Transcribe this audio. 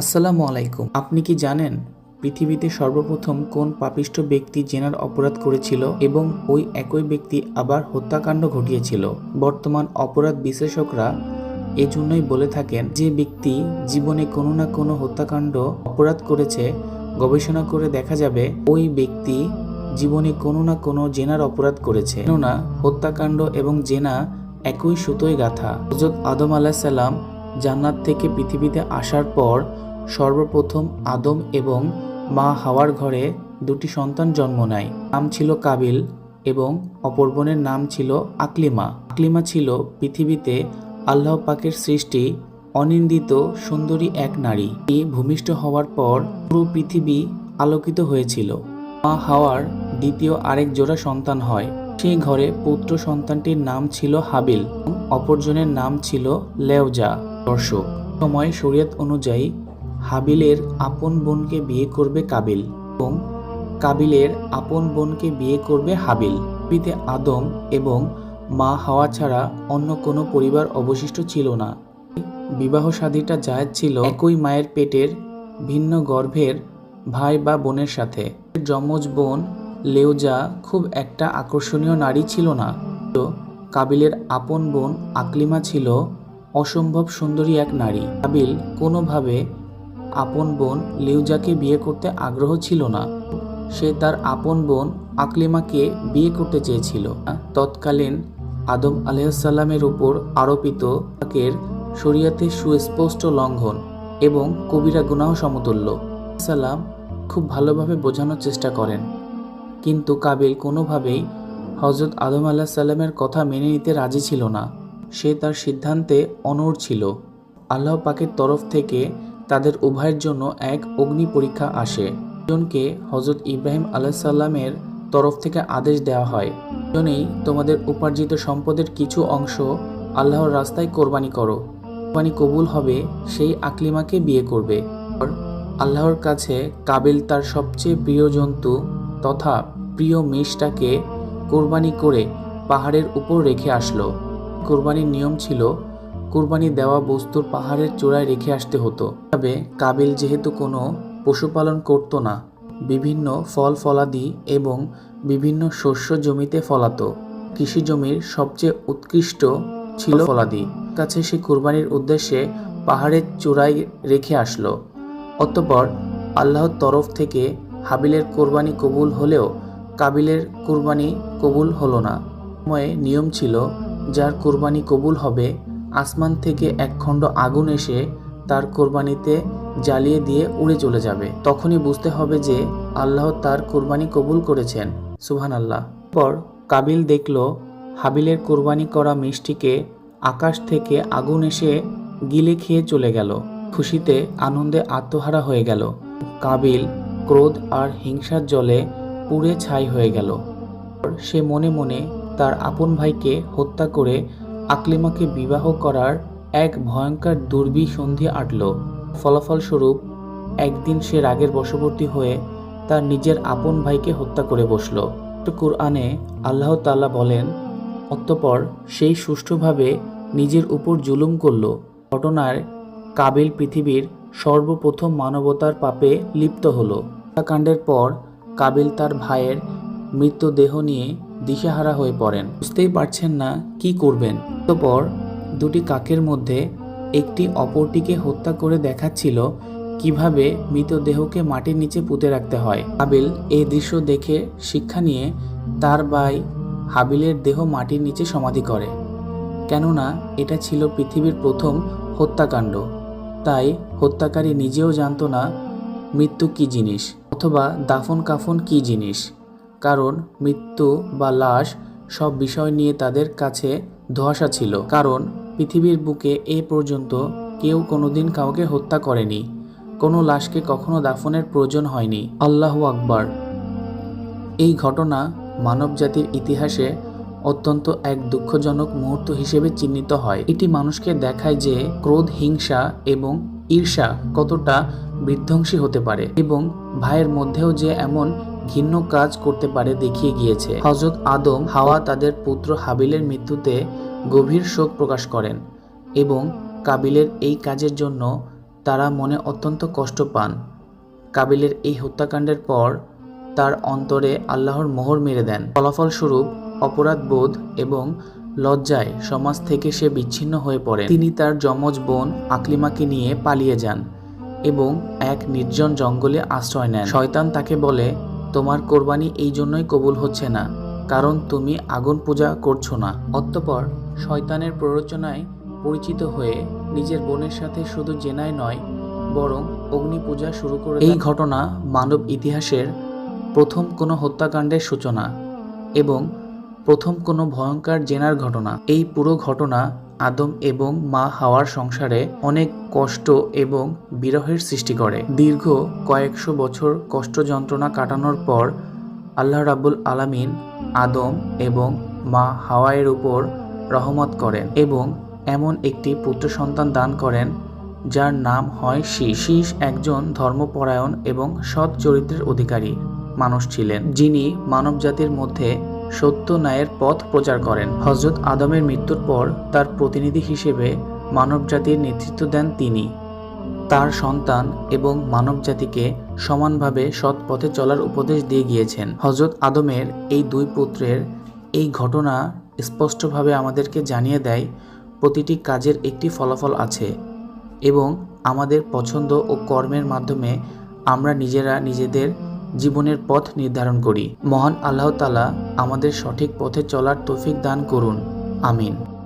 আসসালামু আলাইকুম। আপনি কি জানেন পৃথিবীতে সর্বপ্রথম কোন পাপিষ্ঠ ব্যক্তি জেনার অপরাধ করেছিল এবং ওই একই ব্যক্তি আবার হত্যাকাণ্ড ঘটিয়েছিল? বর্তমান অপরাধ বিশ্লেষকরা এজন্যই বলে থাকেন, যে ব্যক্তি জীবনে কোনো না কোনো হত্যাকাণ্ড অপরাধ করেছে, গবেষণা করে দেখা যাবে ওই ব্যক্তি জীবনে কোনো না কোনো জেনার অপরাধ করেছে। কেননা হত্যাকাণ্ড এবং জেনা একই সুতোয় গাথা। হজরত আদম আলাহিসাল্লাম জান্নাত থেকে পৃথিবীতে আসার পর সর্বপ্রথম আদম এবং মা হাওয়ার ঘরে দুটি সন্তান জন্ম নেয়। নাম ছিল কাবিল এবং অপর নাম ছিল আকলিমা। আকলিমা ছিল পৃথিবীতে আল্লাহ পাকের সৃষ্টি, অনিন্দিত, সুন্দরী এক নারী। এই ভূমিষ্ঠ হওয়ার পর পুরো পৃথিবী আলোকিত হয়েছিল। মা হাওয়ার দ্বিতীয় আরেক জোড়া সন্তান হয়। সেই ঘরে পুত্র সন্তানটির নাম ছিল হাবিল, অপরজনের নাম ছিল লেওজা। দর্শক, সময় শরীয়ত অনুযায়ী হাবিলের আপন বোনকে বিয়ে করবে কাবিল এবং কাবিলের আপন বোনকে বিয়ে করবে হাবিল। পৃথিবীতে আদম এবং মা হাওয়া ছাড়া অন্য কোনো পরিবার অবশিষ্ট ছিল না। বিবাহ শাদীটা জায়েজ ছিল একই মায়ের পেটের ভিন্ন গর্ভের ভাই বা বোনের সাথে। যমজ বোন লেওজা খুব একটা আকর্ষণীয় নারী ছিল না। তো কাবিলের আপন বোন আকলিমা ছিল অসম্ভব সুন্দরী এক নারী। কাবিল কোনোভাবে আপন বোন লিউজাকে বিয়ে করতে আগ্রহ ছিল না। সে তার আপন বোন আকলিমাকে বিয়ে করতে চেয়েছিল। তৎকালীন আদম আলাইসাল্লামের উপর আরোপিত পাকের শরিয়াতে সুস্পষ্ট লঙ্ঘন এবং কবিরা গুনাহ সমতুল্য। সালাম খুব ভালোভাবে বোঝানোর চেষ্টা করেন। কিন্তু কাবিল কোনোভাবেই হজরত আদম আল্লাহ সাল্লামের কথা মেনে নিতে রাজি ছিল না। সে তার সিদ্ধান্তে অনড় ছিল। আল্লাহ পাকের তরফ থেকে তাদের উভয়ের জন্য এক অগ্নি পরীক্ষা আসে। জনকে হজরত ইব্রাহিম আলাহ সাল্লামের তরফ থেকে আদেশ দেওয়া হয় জন্যই তোমাদের উপার্জিত সম্পদের কিছু অংশ আল্লাহর রাস্তায় কোরবানি করো। কোরবানি কবুল হবে সেই আকলিমাকে বিয়ে করবে। আল্লাহর কাছে কাবিল তার সবচেয়ে প্রিয় জন্তু তথা প্রিয় মেষটাকে কোরবানি করে পাহাড়ের উপর রেখে আসলো। কোরবানির নিয়ম ছিল কোরবানি দেওয়া বস্তুর পাহাড়ের চূড়ায় রেখে আসতে হতো। তবে কাবিল যেহেতু কোনো পশুপালন করত না, বিভিন্ন ফল ফলাদি এবং বিভিন্ন শস্য জমিতে ফলাতো। কৃষি জমির সবচেয়ে উৎকৃষ্ট ছিল ফলাদি। কাছে সে কোরবানির উদ্দেশ্যে পাহাড়ের চূড়ায় রেখে আসলো। অতঃপর আল্লাহর তরফ থেকে হাবিলের কোরবানি কবুল হলেও কাবিলের কোরবানি কবুল হলো না। সময়ে নিয়ম ছিল, যার কোরবানি কবুল হবে আসমান থেকে এক খণ্ড আগুন এসে তার কোরবানিতে জ্বালিয়ে দিয়ে উড়ে চলে যাবে। তখনই বুঝতে হবে যে আল্লাহ তার কোরবানি কবুল করেছেন। সুহান আল্লাহ পর কাবিল দেখল হাবিলের কোরবানি করা মিষ্টিকে আকাশ থেকে আগুন এসে গিলে খেয়ে চলে গেল। খুশিতে, আনন্দে আত্মহারা হয়ে গেল। কাবিল ক্রোধ আর হিংসার জলে পুড়ে ছাই হয়ে গেল। সে মনে মনে তার আপন ভাইকে হত্যা করে আকলিমাকে বিবাহ করার এক ভয়ঙ্কর দুর্বি দুর্বিসন্ধি আটল। ফলাফলস্বরূপ, একদিন সে রাগের বশবর্তী হয়ে তার নিজের আপন ভাইকে হত্যা করে বসল। কুরআনে আল্লাহ তাআলা বলেন, অতঃপর সেই সুষ্ঠুভাবে নিজের উপর জুলুম করল। ঘটনার কাবিল পৃথিবীর সর্বপ্রথম মানবতার পাপে লিপ্ত হল। হত্যাকাণ্ডের পর কাবিল তার ভাইয়ের মৃতদেহ নিয়ে দিশেহারা হয়ে পড়েন। বুঝতেই পারছেন না কি করবেন। অতঃপর দুটি কাকের মধ্যে একটি অপরটিকে হত্যা করে দেখাচ্ছিল কীভাবে মৃতদেহকে মাটির নিচে পুঁতে রাখতে হয়। কাবিল এই দৃশ্য দেখে শিক্ষা নিয়ে তার ভাই হাবিলের দেহ মাটির নিচে সমাধি করে। কেননা এটা ছিল পৃথিবীর প্রথম হত্যাকাণ্ড। তাই হত্যাকারী নিজেও জানতো না মৃত্যু কী জিনিস অথবা দাফন কাফন কী জিনিস। কারণ মৃত্যু বা লাশ সব বিষয় নিয়ে তাদের কাছে ধোয়াশা ছিল। কারণ পৃথিবীর বুকে এ পর্যন্ত কেউ কোনোদিন কাউকে হত্যা করেনি। কোনো লাশকে কখনো দাফনের প্রয়োজন হয়নি। আল্লাহ আকবার। এই ঘটনা মানবজাতির ইতিহাসে অত্যন্ত এক দুঃখজনক মুহূর্ত হিসেবে চিহ্নিত হয়। এটি মানুষকে দেখায় যে ক্রোধ, হিংসা এবং ঈর্ষা কতটা বিধ্বংসী হতে পারে এবং ভাইয়ের মধ্যেও যে এমন ঘিন্ন কাজ করতে পারে দেখিয়ে গিয়েছে। হজরত আদম, হাওয়া তাদের পুত্র হাবিলের মৃত্যুতে গভীর শোক প্রকাশ করেন এবং কাবিলের এই কাজের জন্য তারা মনে অত্যন্ত কষ্ট পান। কাবিলের এই হত্যাকাণ্ডের পর তার অন্তরে আল্লাহর মোহর মেরে দেন। ফলাফলস্বরূপ অপরাধবোধ এবং লজ্জায় সমাজ থেকে সে বিচ্ছিন্ন হয়ে পড়ে তিনি তার যমজ বোন আকলিমাকে নিয়ে পালিয়ে যান এবং এক নির্জন জঙ্গলে আশ্রয় নেন। শয়তান তাকে বলে তোমার কোরবানি এই জন্যই কবুল হচ্ছে না, কারণ তুমি আগুন পূজা করছ না। অতঃপর শয়তানের প্ররোচনায় পরিচিত হয়ে নিজের বোনের সাথে শুধু জেনায় নয়, বরং অগ্নি পূজা শুরু করে এই ঘটনা মানব ইতিহাসের প্রথম কোনো হত্যাকাণ্ডের সূচনা এবং প্রথম কোনো ভয়ঙ্কর জেনার ঘটনা। এই পুরো ঘটনা আদম এবং মা হাওয়ার সংসারে অনেক কষ্ট এবং বিরহের সৃষ্টি করে। দীর্ঘ কয়েকশো বছর কষ্ট যন্ত্রণা কাটানোর পর আল্লাহ রাব্বুল আলামিন আদম এবং মা হাওয়ায়ের উপর রহমত করেন এবং এমন একটি পুত্র সন্তান দান করেন, যার নাম হয় শীষ শীষ একজন ধর্মপরায়ণ এবং সৎ চরিত্রের অধিকারী মানুষ ছিলেন, যিনি মানবজাতির মধ্যে সত্য ন্যায়ের পথ প্রচার করেন। হজরত আদমের মৃত্যুর পর তার প্রতিনিধি হিসেবে মানবজাতির নেতৃত্ব দেন তিনি। তার সন্তান এবং মানবজাতিকে সমানভাবে সৎ পথে চলার উপদেশ দিয়ে গিয়েছেন। হজরত আদমের এই দুই পুত্রের এই ঘটনা স্পষ্টভাবে আমাদেরকে জানিয়ে দেয়, প্রতিটি কাজের একটি ফলাফল আছে এবং আমাদের পছন্দ ও কর্মের মাধ্যমে আমরা নিজেরা নিজেদের জীবনের পথ নির্ধারণ করি। মহান আল্লাহ তালা আমাদের সঠিক পথে চলার তৌফিক দান করুন। আমিন।